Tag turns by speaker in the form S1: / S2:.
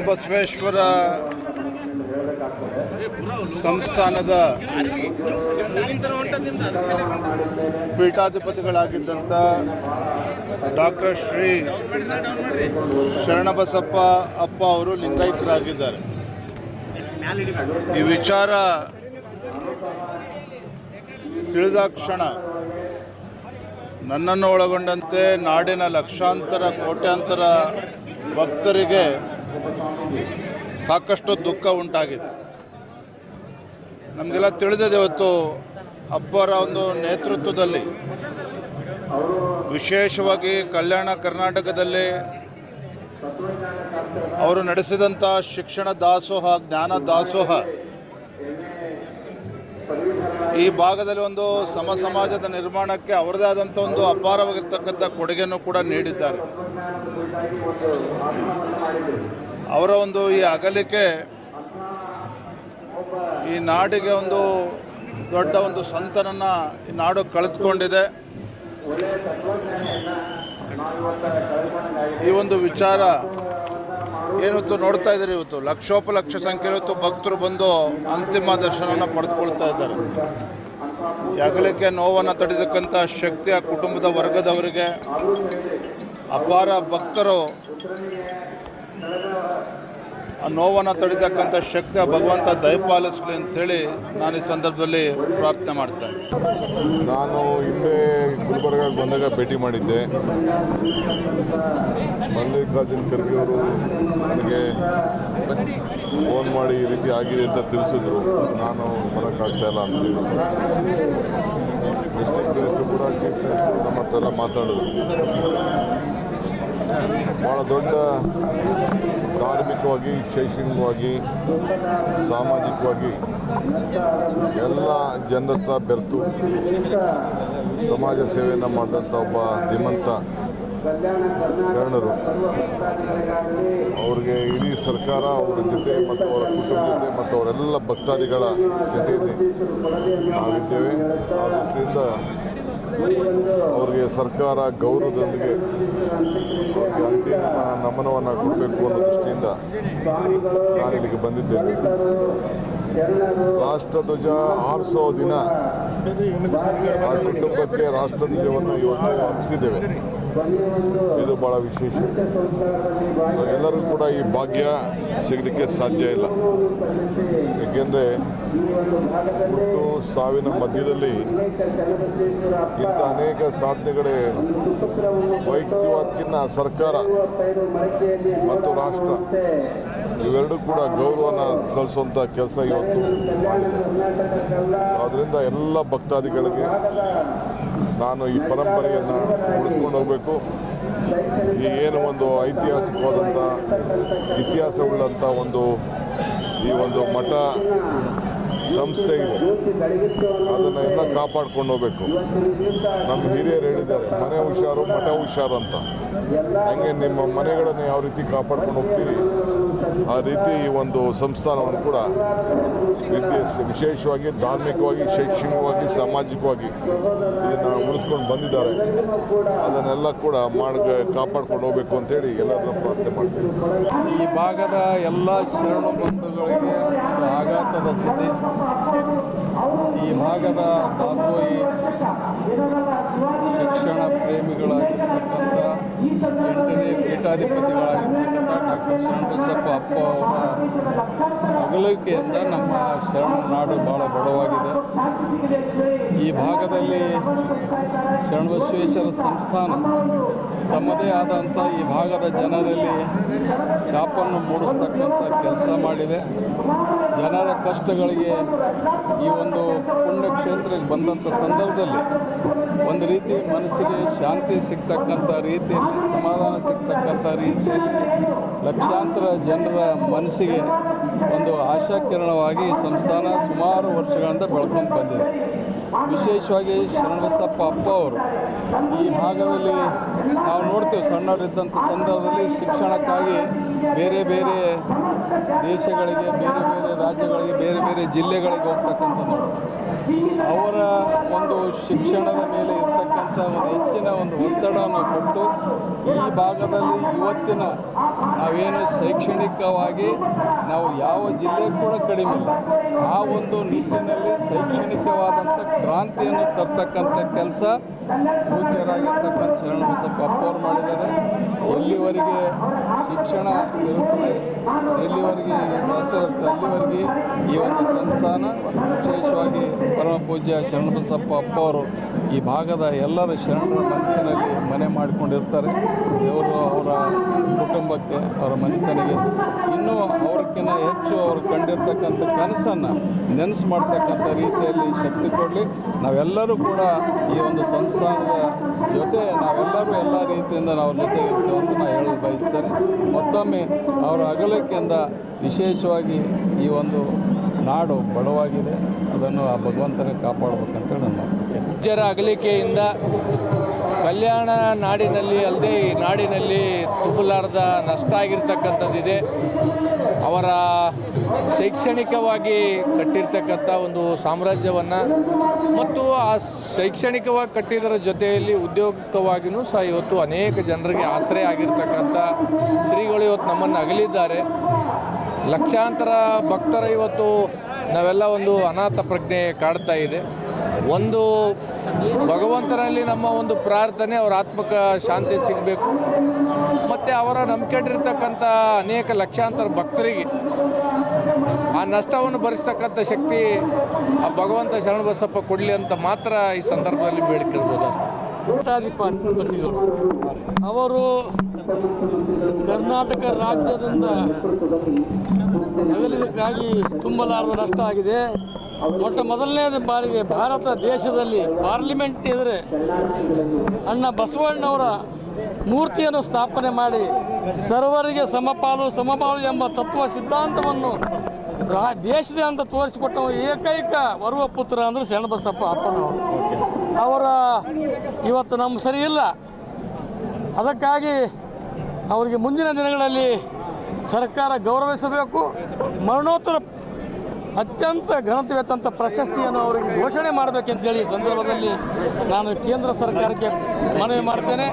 S1: ಬಸವೇಶ್ವರ ಸಂಸ್ಥಾನದ ಪೀಠಾಧಿಪತಿಗಳಾಗಿದ್ದಂಥ ಡಾಕ್ಟರ್ ಶ್ರೀ ಶರಣಬಸಪ್ಪ ಅಪ್ಪ ಅವರು ಲಿಂಗೈಕ್ಯರಾಗಿದ್ದಾರೆ ಈ ವಿಚಾರ ತಿಳಿದ ಕ್ಷಣ ನನ್ನನ್ನು ಒಳಗೊಂಡಂತೆ ನಾಡಿನ ಲಕ್ಷಾಂತರ ಕೋಟ್ಯಾಂತರ ಭಕ್ತರಿಗೆ ಸಾಕಷ್ಟು ದುಃಖ ಉಂಟಾಗಿದೆ. ನಮಗೆಲ್ಲ ತಿಳಿದಿದೆ ಇವತ್ತು ಅಪ್ಪರ ಒಂದು ನೇತೃತ್ವದಲ್ಲಿ ವಿಶೇಷವಾಗಿ ಕಲ್ಯಾಣ ಕರ್ನಾಟಕದಲ್ಲಿ ಅವರು ನಡೆಸಿದಂಥ ಶಿಕ್ಷಣ ದಾಸೋಹ, ಜ್ಞಾನ ದಾಸೋಹ ಈ ಭಾಗದಲ್ಲಿ ಒಂದು ಸಮ ಸಮಾಜದ ನಿರ್ಮಾಣಕ್ಕೆ ಅವರದೇ ಆದಂಥ ಒಂದು ಅಪಾರವಾಗಿರ್ತಕ್ಕಂಥ ಕೊಡುಗೆಯನ್ನು ಕೂಡ ನೀಡಿದ್ದಾರೆ. ಅವರ ಒಂದು ಈ ಅಗಲಿಕೆ ಈ ನಾಡಿಗೆ ಒಂದು ದೊಡ್ಡ ಒಂದು ಸಂತನನ್ನು ಈ ನಾಡು ಕಳೆದುಕೊಂಡಿದೆ. ಈ ಒಂದು ವಿಚಾರ ಏನಿವತ್ತು ನೋಡ್ತಾ ಇದ್ದಾರೆ ಇವತ್ತು? ಲಕ್ಷೋಪಲಕ್ಷ ಸಂಖ್ಯೆಯಲ್ಲಿ ಇವತ್ತು ಭಕ್ತರು ಬಂದು ಅಂತಿಮ ದರ್ಶನವನ್ನು ಪಡೆದುಕೊಳ್ತಾ ಇದ್ದಾರೆ. ಅಗಲಿಕೆ ನೋವನ್ನು ತಡೆದಕ್ಕಂಥ ಶಕ್ತಿ ಆ ಕುಟುಂಬದ ವರ್ಗದವರಿಗೆ ಅಪಾರ ಭಕ್ತರು ಆ ನೋವನ್ನು ತಡಿತಕ್ಕಂಥ ಶಕ್ತಿ ಆ ಭಗವಂತ ದಯಪಾಲಿಸಲಿ ಅಂತೇಳಿ ನಾನು ಈ ಸಂದರ್ಭದಲ್ಲಿ ಪ್ರಾರ್ಥನೆ ಮಾಡ್ತೇನೆ
S2: ನಾನು ಹಿಂದೆ ಗುಲ್ಬರ್ಗಾಗೆ ಬಂದಾಗ ಭೇಟಿ ಮಾಡಿದ್ದೆ. ಮಲ್ಲಿಕಾರ್ಜುನ್ ಖರ್ಗೆ ಅವರು ನನಗೆ ಫೋನ್ ಮಾಡಿ ಈ ರೀತಿ ಆಗಿದೆ ಅಂತ ತಿಳಿಸಿದ್ರು. ನಾನು ಬರೋಕ್ಕಾಗ್ತಾ ಇಲ್ಲ ಅಂತ ಡಿಸ್ಟ್ರಿಕ್ಟ್ ಮಿನಿಸ್ಟರ್ ಕೂಡ ಚೀಫ್ ಮಿನಿಸ್ಟರ್ ನಮ್ಮ ಹತ್ರ ಎಲ್ಲ ಮಾತಾಡಿದ್ರು. ಭಾಳ ದೊಡ್ಡ ಧಾರ್ಮಿಕವಾಗಿ, ಶೈಕ್ಷಣಿಕವಾಗಿ, ಸಾಮಾಜಿಕವಾಗಿ ಎಲ್ಲ ಜನರತ್ರ ಬೆರೆತು ಸಮಾಜ ಸೇವೆಯನ್ನು ಮಾಡಿದಂಥ ಒಬ್ಬ ಧೀಮಂತ ಶರಣರು. ಅವ್ರಿಗೆ ಇಡೀ ಸರ್ಕಾರ, ಅವರ ಜೊತೆ ಮತ್ತು ಅವರ ಕುಟುಂಬ ಜೊತೆ ಮತ್ತು ಅವರೆಲ್ಲ ಭಕ್ತಾದಿಗಳ ಜೊತೆಯಲ್ಲಿ ನಾವಿದ್ದೇವೆ ಆ ದೃಷ್ಟಿಯಿಂದ ಅವ್ರಿಗೆ ಸರ್ಕಾರ ಗೌರವದೊಂದಿಗೆ ಅಂತಿಮ ನಮನವನ್ನು ಕೊಡಬೇಕು ಅನ್ನೋ ದೃಷ್ಟಿಯಿಂದ ನಾನು ಇಲ್ಲಿಗೆ ಬಂದಿದ್ದೇನೆ ರಾಷ್ಟ್ರಧ್ವಜ ಆರಿಸೋ ದಿನ ಆ ಕುಟುಂಬಕ್ಕೆ ರಾಷ್ಟ್ರಧ್ವಜವನ್ನು ಇವತ್ತು ಹಬ್ಬಿಸಿದ್ದೇವೆ ಇದು ಭಾಳ ವಿಶೇಷ. ಎಲ್ಲರೂ ಕೂಡ ಈ ಭಾಗ್ಯ ಸಿಗಲಿಕ್ಕೆ ಸಾಧ್ಯ ಇಲ್ಲ. ಏಕೆಂದರೆ ಹುಟ್ಟು ಸಾವಿನ ಮಧ್ಯದಲ್ಲಿ ಇಂಥ ಅನೇಕ ಸಾಧನೆಗಳೇ ವೈಯಕ್ತಿಕವಾದಕ್ಕಿಂತ ಸರ್ಕಾರ ಮತ್ತು ರಾಷ್ಟ್ರ ಇವೆರಡೂ ಕೂಡ ಗೌರವನ ಕಲಿಸುವಂಥ ಕೆಲಸ ಇವತ್ತು. ಆದ್ದರಿಂದ ಎಲ್ಲ ಭಕ್ತಾದಿಗಳಿಗೆ ನಾನು ಈ ಪರಂಪರೆಯನ್ನು ಉಳಿದುಕೊಂಡು ಹೋಗಬೇಕು. ಈ ಏನು ಒಂದು ಐತಿಹಾಸಿಕವಾದಂಥ ಇತಿಹಾಸವುಳ್ಳಂಥ ಒಂದು ಈ ಒಂದು ಮಠ ಸಂಸ್ಥೆ ಅದನ್ನು ಎಲ್ಲ ಕಾಪಾಡ್ಕೊಂಡು ಹೋಗ್ಬೇಕು. ನಮ್ಮ ಹಿರಿಯರು ಹೇಳಿದ್ದಾರೆ, ಮನೆ ಹುಷಾರು, ಮಠ ಹುಷಾರು ಅಂತ. ಹಂಗೆ ನಿಮ್ಮ ಮನೆಗಳನ್ನು ಯಾವ ರೀತಿ ಕಾಪಾಡ್ಕೊಂಡು ಹೋಗ್ತೀರಿ? ಆ ರೀತಿ ಈ ಒಂದು ಸಂಸ್ಥಾನವನ್ನು ಕೂಡ ವಿದ್ಯೆ ವಿಶೇಷವಾಗಿ ಧಾರ್ಮಿಕವಾಗಿ, ಶೈಕ್ಷಣಿಕವಾಗಿ, ಸಾಮಾಜಿಕವಾಗಿ ಇದನ್ನು ಉಳಿಸ್ಕೊಂಡು ಬಂದಿದ್ದಾರೆ. ಅದನ್ನೆಲ್ಲ ಕೂಡ ಮಾಡಿ ಕಾಪಾಡ್ಕೊಂಡು ಹೋಗ್ಬೇಕು ಅಂತೇಳಿ ಎಲ್ಲರನ್ನ ಪ್ರಾರ್ಥನೆ ಮಾಡ್ತೀವಿ
S3: ಈ ಭಾಗದ ಎಲ್ಲ ಶರಣ ಬಂಧುಗಳಿಗೆ ಆಘಾತದ ಸುದ್ದಿ. ಈ ಭಾಗದ ದಾಸೋಹಿ ಶಿಕ್ಷಣ ಪ್ರೇಮಿಗಳಾಗಿರ್ತಕ್ಕಂಥ ಎಂಟನೇ ಪೀಠಾಧಿಪತಿಗಳಾಗಿರ್ತಕ್ಕಂಥ ಡಾಕ್ಟರ್ ಶರಣಬಸಪ್ಪ ಅಪ್ಪ ಅವರ ಅಗಲಿಕೆಯಿಂದ ನಮ್ಮ ಶರಣ ನಾಡು ಭಾಳ ಬಡವಾಗಿದೆ. ಈ ಭಾಗದಲ್ಲಿ ಶರಣಬಸವೇಶ್ವರ ಸಂಸ್ಥಾನ ತಮ್ಮದೇ ಆದಂಥ ಈ ಭಾಗದ ಜನರಲ್ಲಿ ಛಾಪನ್ನು ಮೂಡಿಸ್ತಕ್ಕಂಥ ಕೆಲಸ ಮಾಡಿದೆ. ಜನರ ಕಷ್ಟಗಳಿಗೆ ಈ ಒಂದು ಪುಣ್ಯಕ್ಷೇತ್ರಕ್ಕೆ ಬಂದಂಥ ಸಂದರ್ಭದಲ್ಲಿ ಒಂದು ರೀತಿ ಮನಸ್ಸಿಗೆ ಶಾಂತಿ ಸಿಗ್ತಕ್ಕಂಥ ರೀತಿಯಲ್ಲಿ, ಸಮಾಧಾನ ಸಿಗ್ತಕ್ಕಂಥ ರೀತಿಯಲ್ಲಿ ಲಕ್ಷಾಂತರ ಜನರ ಮನಸ್ಸಿಗೆ ಒಂದು ಆಶಾಕಿರಣವಾಗಿ ಈ ಸಂಸ್ಥಾನ ಸುಮಾರು ವರ್ಷಗಳಿಂದ ಬೆಳ್ಕೊಂಡು ಬಂದಿದೆ. ವಿಶೇಷವಾಗಿ ಶರಣಬಸಪ್ಪ ಅಪ್ಪ ಅವರು ಈ ಭಾಗದಲ್ಲಿ ನಾವು ನೋಡ್ತೇವೆ ಸಣ್ಣವರಿದ್ದಂಥ ಸಂದರ್ಭದಲ್ಲಿ ಶಿಕ್ಷಣಕ್ಕಾಗಿ ಬೇರೆ ಬೇರೆ ದೇಶಗಳಿಗೆ, ಬೇರೆ ಬೇರೆ ರಾಜ್ಯಗಳಿಗೆ, ಬೇರೆ ಬೇರೆ ಜಿಲ್ಲೆಗಳಿಗೆ ಹೋಗ್ತಕ್ಕಂಥದ್ದು. ಅವರ ಒಂದು ಶಿಕ್ಷಣದ ಮೇಲೆ ಇರ್ತಕ್ಕಂಥ ಒಂದು ಹೆಚ್ಚಿನ ಒಂದು ಒತ್ತಡವನ್ನು ಕೊಟ್ಟು ಈ ಭಾಗದಲ್ಲಿ ಇವತ್ತಿನ ನಾವೇನು ಶೈಕ್ಷಣಿಕವಾಗಿ ನಾವು ಯಾವ ಜಿಲ್ಲೆ ಕೂಡ ಕಡಿಮೆ ಇಲ್ಲ ಆ ಒಂದು ನಿಟ್ಟಿನಲ್ಲಿ ಶೈಕ್ಷಣಿಕವಾದಂಥ ಕ್ರಾಂತಿಯನ್ನು ತರ್ತಕ್ಕಂಥ ಕೆಲಸ ಪೂಜ್ಯರಾಗಿರ್ತಕ್ಕಂಥ ಚರಣಬಸಪ್ಪ ಅಪ್ಪವ್ರು ಮಾಡಿದ್ದಾರೆ. ಎಲ್ಲಿವರೆಗೆ ಶಿಕ್ಷಣ ಇರುತ್ತದೆ, ಎಲ್ಲಿವರೆಗೆ ಅಲ್ಲಿವರೆಗೆ ಈ ಒಂದು ಸಂಸ್ಥಾನ ವಿಶೇಷವಾಗಿ ಪರಮ ಪೂಜ್ಯ ಶರಣಬಸಪ್ಪ ಅಪ್ಪವರು ಈ ಭಾಗದ ಎಲ್ಲರ ಶರಣರ ಮನಸ್ಸಿನಲ್ಲಿ ಮನೆ ಮಾಡಿಕೊಂಡಿರ್ತಾರೆ. ದೇವರು ಅವರ ಕುಟುಂಬಕ್ಕೆ, ಅವರ ಮನೆತನಿಗೆ ಇನ್ನೂ ಅವ್ರಕ್ಕಿಂತ ಹೆಚ್ಚು ಅವರು ಕಂಡಿರ್ತಕ್ಕಂಥ ಕನಸನ್ನು ನೆನೆಸು ಮಾಡ್ತಕ್ಕಂಥ ರೀತಿಯಲ್ಲಿ ಶಕ್ತಿ ಕೊಡಲಿ. ನಾವೆಲ್ಲರೂ ಕೂಡ ಈ ಒಂದು ಸಂಸ್ಥಾನದ ಜೊತೆ, ನಾವೆಲ್ಲರೂ ಎಲ್ಲ ರೀತಿಯಿಂದ ನಾವು ಜೊತೆ ಇರ್ತೇವೆ ಅಂತ ನಾನು ಹೇಳಲು ಬಯಸ್ತೇನೆ. ಮತ್ತೊಮ್ಮೆ ಅವರ ಅಗಲಕ್ಕಿಂತ ವಿಶೇಷವಾಗಿ ಈ ಒಂದು ನಾಡು ಬಡವಾಗಿದೆ. ಅದನ್ನು ಆ ಭಗವಂತನೇ ಕಾಪಾಡಬೇಕಂತೇಳಿ ನನ್ನ
S4: ಉಜ್ಜರ ಅಗಲಿಕೆಯಿಂದ ಕಲ್ಯಾಣ ನಾಡಿನಲ್ಲಿ ಅಲ್ಲದೆ ಈ ನಾಡಿನಲ್ಲಿ ತುಂಬಲಾರದ ನಷ್ಟ ಆಗಿರ್ತಕ್ಕಂಥದ್ದಿದೆ. ಅವರ ಶೈಕ್ಷಣಿಕವಾಗಿ ಕಟ್ಟಿರ್ತಕ್ಕಂಥ ಒಂದು ಸಾಮ್ರಾಜ್ಯವನ್ನು ಮತ್ತು ಆ ಶೈಕ್ಷಣಿಕವಾಗಿ ಕಟ್ಟಿದರ ಜೊತೆಯಲ್ಲಿ ಉದ್ಯೋಗವಾಗಿಯೂ ಸಹ ಇವತ್ತು ಅನೇಕ ಜನರಿಗೆ ಆಶ್ರಯ ಆಗಿರ್ತಕ್ಕಂಥ ಶ್ರೀಗಳು ಇವತ್ತು ನಮ್ಮನ್ನು ಅಗಲಿದ್ದಾರೆ. ಲಕ್ಷಾಂತರ ಭಕ್ತರ ಇವತ್ತು ನಾವೆಲ್ಲ ಒಂದು ಅನಾಥ ಪ್ರಜ್ಞೆ ಕಾಡ್ತಾ ಇದೆ. ಒಂದು ಭಗವಂತನಲ್ಲಿ ನಮ್ಮ ಒಂದು ಪ್ರಾರ್ಥನೆ, ಅವರ ಆತ್ಮಕ ಶಾಂತಿ ಸಿಗಬೇಕು. ಮತ್ತು ಅವರ ನಂಬಿಕೊಂಡಿರ್ತಕ್ಕಂಥ ಅನೇಕ ಲಕ್ಷಾಂತರ ಭಕ್ತರಿಗೆ ಆ ನಷ್ಟವನ್ನು ಭರಿಸ್ತಕ್ಕಂಥ ಶಕ್ತಿ ಆ ಭಗವಂತ ಶರಣಬಸಪ್ಪ ಕೊಡಲಿ ಅಂತ ಮಾತ್ರ ಈ ಸಂದರ್ಭದಲ್ಲಿ ಬೇಡಿಕೊಳ್ಬೋದು ಅಷ್ಟೇ.
S5: ಅವರು ಕರ್ನಾಟಕ ರಾಜ್ಯದಿಂದ ಅಗಲಿದಕ್ಕಾಗಿ ತುಂಬಲಾರದ ನಷ್ಟ ಆಗಿದೆ. ಮೊಟ್ಟ ಮೊದಲನೇ ಬಾರಿಗೆ ಭಾರತ ದೇಶದಲ್ಲಿ ಪಾರ್ಲಿಮೆಂಟ್ ಎದುರೆ ಅಣ್ಣ ಬಸವಣ್ಣವರ ಮೂರ್ತಿಯನ್ನು ಸ್ಥಾಪನೆ ಮಾಡಿ ಸರ್ವರಿಗೆ ಸಮಪಾಲು ಸಮಪಾಲು ಎಂಬ ತತ್ವ ಸಿದ್ಧಾಂತವನ್ನು ರಾ ಅಂತ ತೋರಿಸಿಕೊಟ್ಟ ಏಕೈಕ ವರುವ ಪುತ್ರ ಅಂದರೆ ಶರಣಬಸಪ್ಪ ಅಪ್ಪನವರು. ಅವರ ಇವತ್ತು ನಮ್ಮ ಸರಿ ಇಲ್ಲ. ಅದಕ್ಕಾಗಿ ಅವರಿಗೆ ಮುಂದಿನ ದಿನಗಳಲ್ಲಿ ಸರ್ಕಾರ ಗೌರವಿಸಬೇಕು. ಮರಣೋತ್ತರ ಅತ್ಯಂತ ಘನತೆವೆತ್ತಂಥ ಪ್ರಶಸ್ತಿಯನ್ನು ಅವರಿಗೆ ಘೋಷಣೆ ಮಾಡಬೇಕಂತೇಳಿ ಈ ಸಂದರ್ಭದಲ್ಲಿ ನಾನು ಕೇಂದ್ರ ಸರ್ಕಾರಕ್ಕೆ ಮನವಿ ಮಾಡ್ತೇನೆ.